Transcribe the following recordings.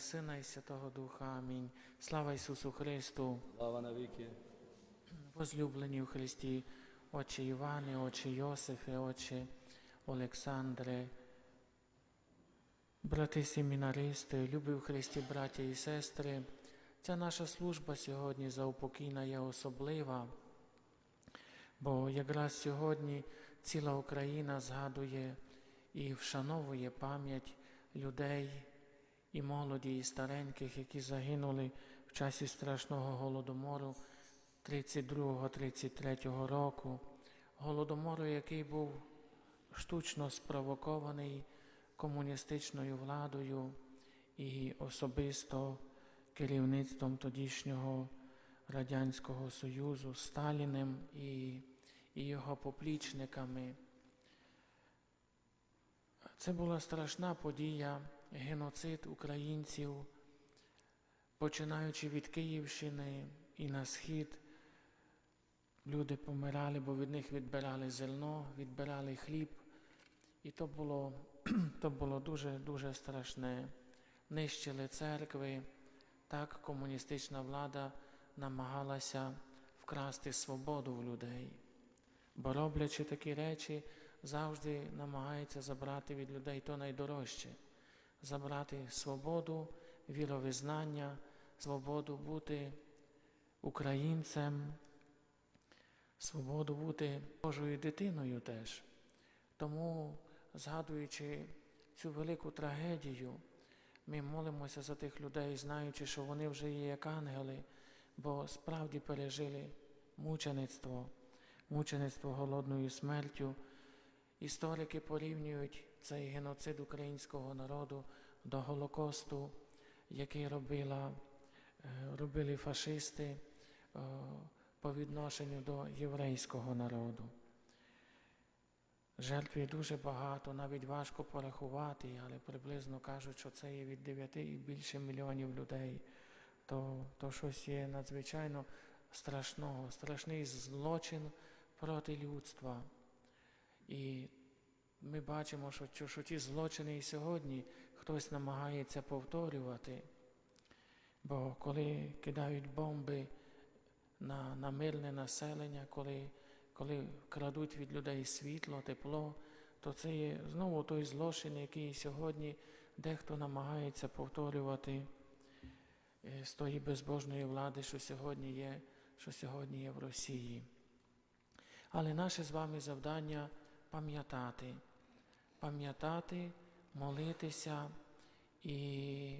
Сина, і Святого Духа. Амінь. Слава Ісусу Христу, Слава навіки. возлюблені в Христі, Отче Іване, Отче Йосифе, Отче Олександре, брати семінаристи, любі в Христі, браття і сестри. Ця наша служба сьогодні заупокійна є особлива, бо якраз сьогодні ціла Україна згадує і вшановує пам'ять людей і молоді, і стареньких, які загинули в часі страшного голодомору 32-33 року. Голодомору, який був штучно спровокований комуністичною владою і особисто керівництвом тодішнього Радянського Союзу Сталіним і, і його поплічниками. Це була страшна подія, геноцид українців, починаючи від Київщини і на схід. Люди помирали, бо від них відбирали зерно, відбирали хліб. І то було, то було дуже, дуже страшне. Нищили церкви, так комуністична влада намагалася вкрасти свободу в людей. Бо роблячи такі речі, завжди намагається забрати від людей то найдорожче, забрати свободу, віровизнання, свободу бути українцем, свободу бути Божою дитиною теж. Тому, згадуючи цю велику трагедію, ми молимося за тих людей, знаючи, що вони вже є як ангели, бо справді пережили мучеництво, мучеництво голодною смертю. Історики порівнюють цей геноцид українського народу до Голокосту, який робила, е, робили фашисти е, по відношенню до єврейського народу. Жертв є дуже багато, навіть важко порахувати, але приблизно кажуть, що це є від 9 і більше мільйонів людей. То, то щось є надзвичайно страшного, страшний злочин проти людства. І ми бачимо, що, що, ті злочини і сьогодні хтось намагається повторювати. Бо коли кидають бомби на, на мирне населення, коли, коли крадуть від людей світло, тепло, то це є знову той злочин, який сьогодні дехто намагається повторювати е, з тої безбожної влади, що сьогодні є, що сьогодні є в Росії. Але наше з вами завдання пам'ятати, пам'ятати, молитися і,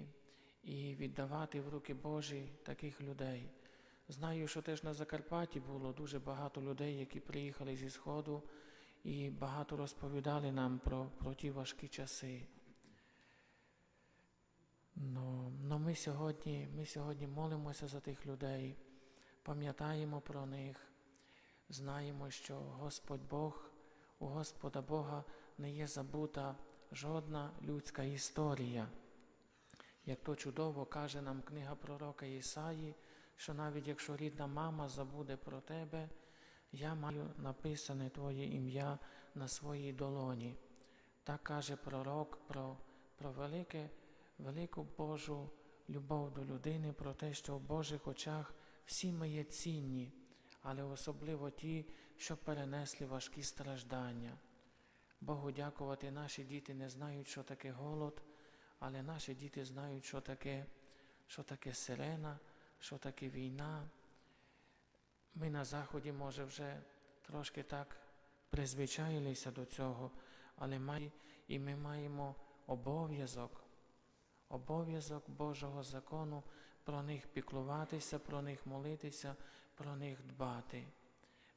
і віддавати в руки Божі таких людей. Знаю, що теж на Закарпатті було дуже багато людей, які приїхали зі Сходу і багато розповідали нам про, про ті важкі часи. Ну, ну ми, сьогодні, ми сьогодні молимося за тих людей, пам'ятаємо про них, знаємо, що Господь Бог, у Господа Бога не є забута жодна людська історія. Як то чудово каже нам книга пророка Ісаї, що навіть якщо рідна мама забуде про тебе, я маю написане Твоє ім'я на своїй долоні. Так каже пророк про, про велике, велику Божу любов до людини, про те, що в Божих очах всі ми є цінні, але особливо ті, що перенесли важкі страждання. Богу дякувати, наші діти не знають, що таке голод, але наші діти знають, що таке, що таке сирена, що таке війна. Ми на Заході, може, вже трошки так призвичаїлися до цього, але має, і ми маємо обов'язок, обов'язок Божого закону про них піклуватися, про них молитися, про них дбати.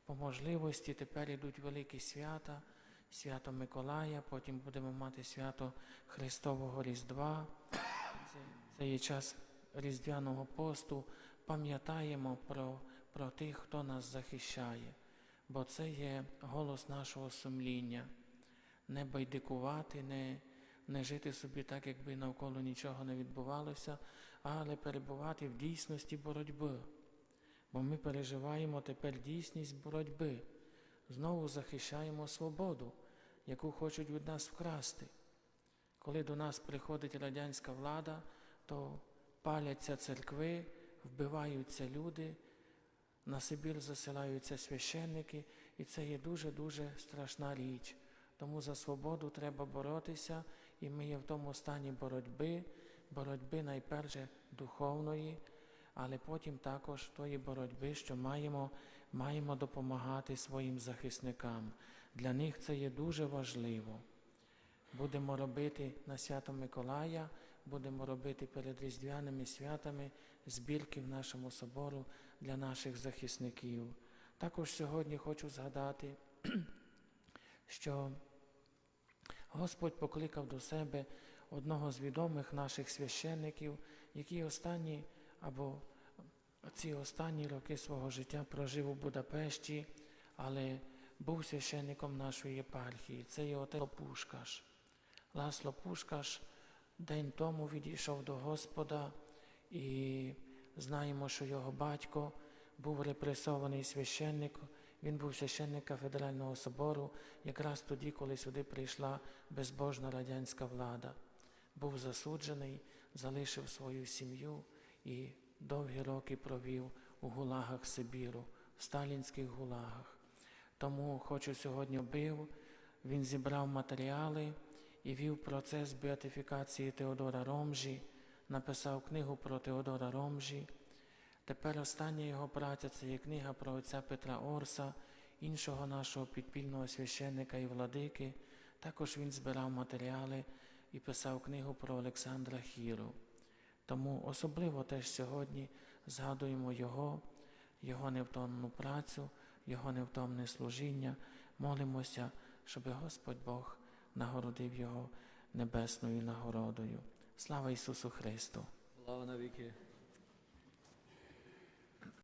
По можливості тепер йдуть великі свята, свято Миколая, потім будемо мати свято Христового Різдва. Це, це є час Різдвяного посту. Пам'ятаємо про, про тих, хто нас захищає, бо це є голос нашого сумління. Не байдикувати, не, не жити собі так, якби навколо нічого не відбувалося, але перебувати в дійсності боротьби. Бо ми переживаємо тепер дійсність боротьби, знову захищаємо свободу, яку хочуть від нас вкрасти. Коли до нас приходить радянська влада, то паляться церкви, вбиваються люди, на Сибір засилаються священники, і це є дуже-дуже страшна річ. Тому за свободу треба боротися, і ми є в тому стані боротьби, боротьби найперше духовної, але потім також тої боротьби, що маємо, маємо допомагати своїм захисникам. Для них це є дуже важливо. Будемо робити на свято Миколая, будемо робити перед різдвяними святами збірки в нашому собору для наших захисників. Також сьогодні хочу згадати, що Господь покликав до себе одного з відомих наших священників, який останні або ці останні роки свого життя прожив у Будапешті, але був священником нашої єпархії. Це є отець Пушкаш. Ласло Пушкаш день тому відійшов до Господа, і знаємо, що його батько був репресований священник. Він був священник кафедрального собору, якраз тоді, коли сюди прийшла безбожна радянська влада. Був засуджений, залишив свою сім'ю і довгі роки провів у гулагах Сибіру, в сталінських гулагах. Тому хочу сьогодні бив, він зібрав матеріали і вів процес беатифікації Теодора Ромжі, написав книгу про Теодора Ромжі. Тепер остання його праця це є книга про отця Петра Орса, іншого нашого підпільного священника і владики. Також він збирав матеріали і писав книгу про Олександра Хіру. Тому особливо теж сьогодні згадуємо його, його невтомну працю, його невтомне служіння, молимося, щоб Господь Бог нагородив його небесною нагородою. Слава Ісусу Христу! Слава навіки.